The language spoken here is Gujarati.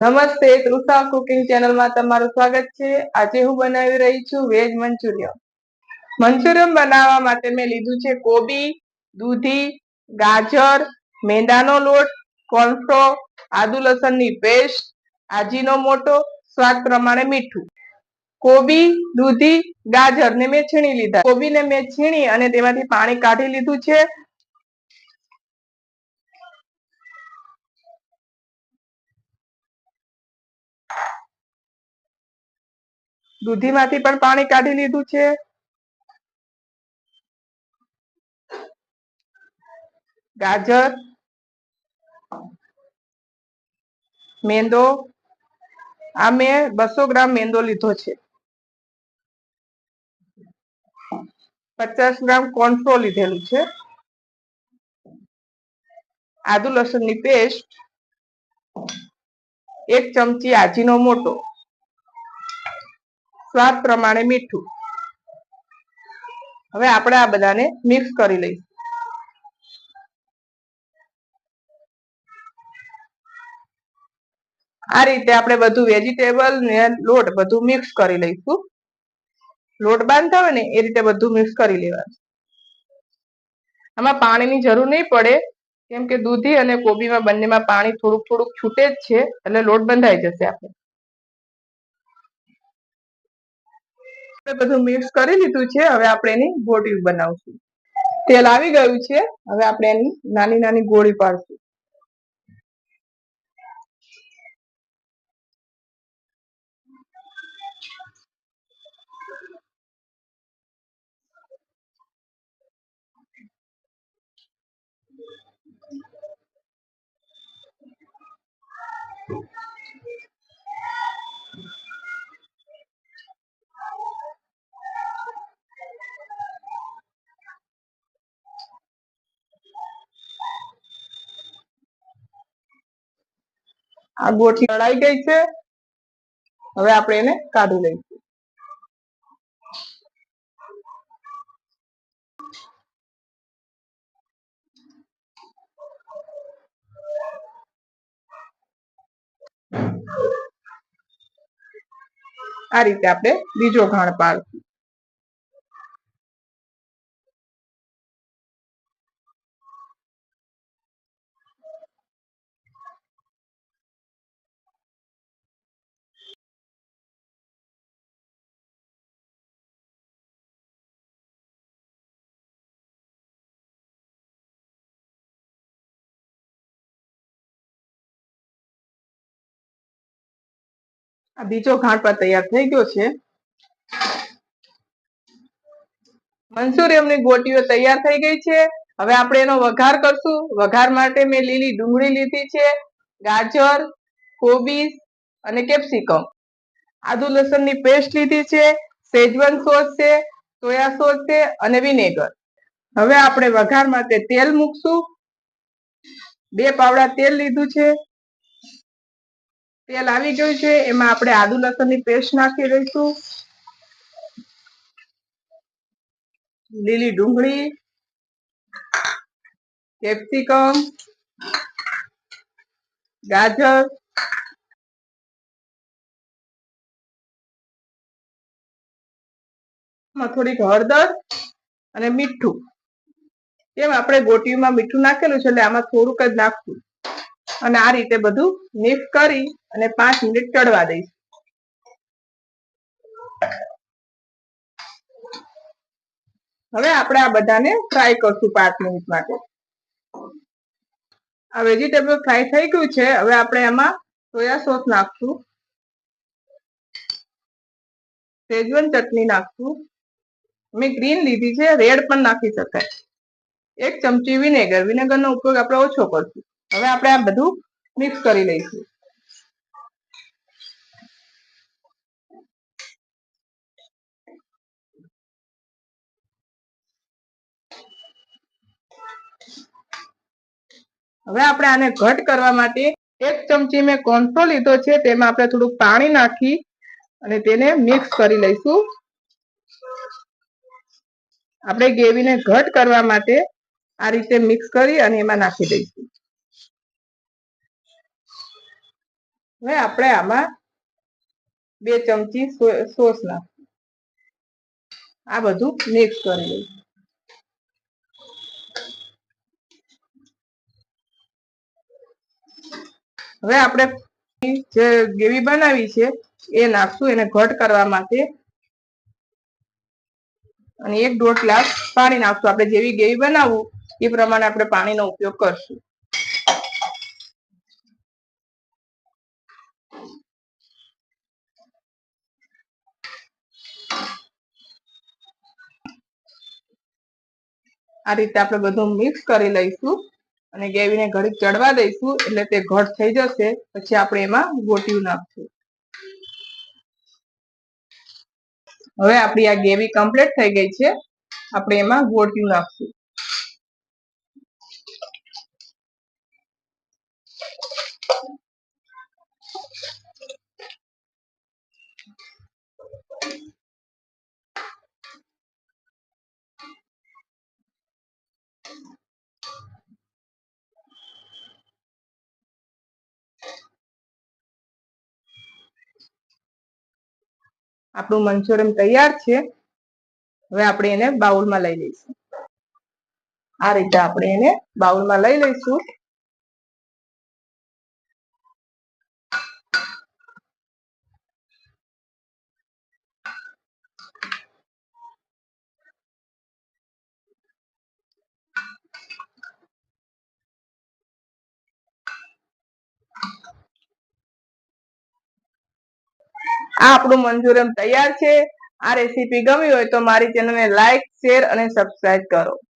નમસ્તે, તૃષા કુકિંગ ચેનલમાં તમારું સ્વાગત છે. આજે હું બનાવી રહી છું વેજ મંચુરિયમ મંચુરિયમ બનાવવા માટે મેં લીધું છે કોબી, દૂધી, ગાજર, મેંદાનો લોટ કોણસો આદુ લસણની પેસ્ટ, આજીનો મોટો, સ્વાદ પ્રમાણે મીઠું. કોબી, દૂધી ગાજર ને મેં છીણી લીધા. કોબીને મેં છીણી અને તેમાંથી પાણી કાઢી લીધું છે. દૂધીમાંથી પણ પાણી કાઢી લીધું છે. ગાજર, મેંદો, આ મેં બસો ગ્રામ મેંદો લીધો છે. પચાસ ગ્રામ કોન્ફ્રો લીધેલું છે. આદુ લસણની પેસ્ટ, એક ચમચી આજીનો મોટો સ્વાદ પ્રમાણે મીઠું. હવે આપણે આ બધાને મિક્સ કરી લઈશું. આ રીતે આપણે બધું વેજીટેબલ ને લોટ બધું મિક્સ કરી લઈશું. લોટ બાંધતા હોય ને એ રીતે બધું મિક્સ કરી લેવાનું. આમાં પાણીની જરૂર નહીં પડે, કેમ કે દૂધી અને કોબીમાં બંનેમાં પાણી થોડુંક થોડુંક છૂટે જ છે, એટલે લોટ બંધાઈ જશે આપણે. બધું મિક્સ કરી લીધું છે. હવે આપણે એની ગોળી બનાવશું. તેલ આવી ગયું છે. હવે આપણે એની નાની નાની ગોળી પાડશું. આ ગોઠી લડાઈ ગઈ છે. હવે આપણે એને કાઢી લઈશું. આ રીતે આપણે બીજો ઘાણ પાડશું. આ બીજો ઘાટ પર તૈયાર થઈ ગયો છે. મંચુરિયમની ગોટીઓ તૈયાર થઈ ગઈ છે. હવે આપણે એનો વઘાર કરશું. વઘાર માટે મેં લીલી ડુંગળી લીધી છે, ગાજર, કોબીજ અને કેપ્સિકમ. આદુ લસણની પેસ્ટ લીધી છે સેજવન સોસ છે, સોયા સોસ છે અને વિનેગર. હવે આપણે વઘાર માટે તેલ મૂકશું. બે પાવડા તેલ લીધું છે. તેલ આવી ગયું છે, એમાં આપણે આદુ લસણની પેસ્ટ નાખી દઈશું. લીલી ડુંગળી, કેપ્સિકમ, ગાજર થોડીક હળદર અને મીઠું. એમ આપણે ગોટીમાં મીઠું નાખેલું છે, એટલે આમાં થોડુંક જ નાખવું અને આ રીતે બધું મિક્સ કરી અને પાંચ મિનિટ ચડવા દઈશ. હવે આપણે આ બધાને ફ્રાય કરશું પાંચ મિનિટ માટે. આ વેજીટેબલ ફ્રાય થઈ ગયું છે. હવે આપણે એમાં સોયા સોસ નાખશું. સેજવન ચટણી નાખશું. મેં ગ્રીન લીધી છે. રેડ પણ નાખી શકાય. એક ચમચી વિનેગર વિનેગરનો ઉપયોગ આપણે ઓછો કરશું. હવે આપણે આ બધું મિક્સ કરી લઈશું. હવે આપણે આને ઘટ કરવા માટે એક ચમચી મેં કોન્ફ્લો લીધો છે, તેમાં આપણે થોડુંક પાણી નાખી અને તેને મિક્સ કરી લઈશું. આપણે ગેવીને ઘટ કરવા માટે આ રીતે મિક્સ કરી અને એમાં નાખી દઈશું. હવે આપણે આમાં બે ચમચી સોસ નાખ. આ બધું મિક્સ કરી લઈશું હવે આપણે જે ગ્રેવી બનાવી છે, એ નાખશું. એને ઘટ કરવા માટે અને એક દોઢ ગ્લાસ પાણી નાખશું. આપણે જેવી ગ્રેવી બનાવવું, એ પ્રમાણે આપણે પાણીનો ઉપયોગ કરશું. આ રીતે આપણે બધું મિક્સ કરી લઈશું અને ગ્રેવીને ઘડીક ચડવા દઈશું એટલે તે ઘટ થઈ જશે, પછી આપણે એમાં ગોટિયું નાખશું. હવે આપણી આ ગ્રેવી કમ્પ્લીટ થઈ ગઈ છે, આપણે એમાં ગોટિયું નાખશું. આપણું મંચુરિયન તૈયાર છે. હવે આપણે એને બાઉલમાં લઈ લઈશું. આ રીતે આપણે એને બાઉલમાં લઈ લઈશું. આ આપણું મંચુરિયન તૈયાર છે. આ રેસીપી ગમી હોય તો મારી ચેનલને લાઈક શેર અને સબસ્ક્રાઇબ કરો.